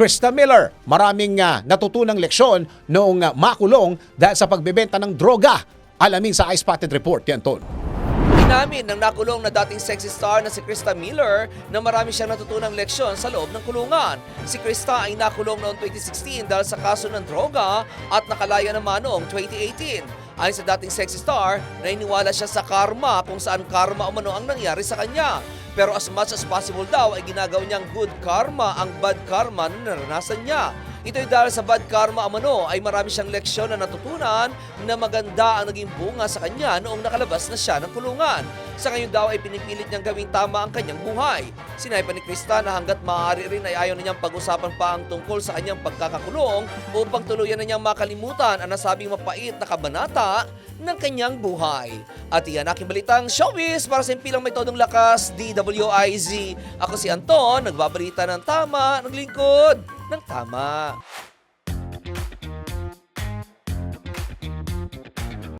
Krista Miller. Maraming ah, natutunang leksyon noong ah, makulong dahil sa pagbebenta ng droga. Alamin sa Ice Spotted Report yan, Ton. Inamin ng nakulong na dating sexy star na si Krista Miller na marami siyang natutunang leksyon sa loob ng kulungan. Si Krista ay nakulong noong 2016 dahil sa kaso ng droga at nakalaya naman noong 2018. Ayon sa dating sexy star, naniniwala siya sa karma kung saan karma umano ang nangyari sa kanya. Pero as much as possible daw ay ginagawa niyang good karma ang bad karma na naranasan niya. Ito'y dahil sa bad karma amano ay marami siyang leksyon na natutunan na maganda ang naging bunga sa kanya noong nakalabas na siya ng kulungan. Sa ngayon daw ay pinipilit niyang gawing tama ang kanyang buhay. Sinay pa ni Krista na hanggat maaari rin ay ayaw na niyang pag-usapan pa ang tungkol sa kanyang pagkakakulong upang tuluyan na niyang makalimutan ang nasabing mapait na kabanata ng kanyang buhay. At iyan aking balitang showbiz para sa impilang may todong lakas, DWIZ. Ako si Anton, nagbabalita ng tama, naglingkod ng tama.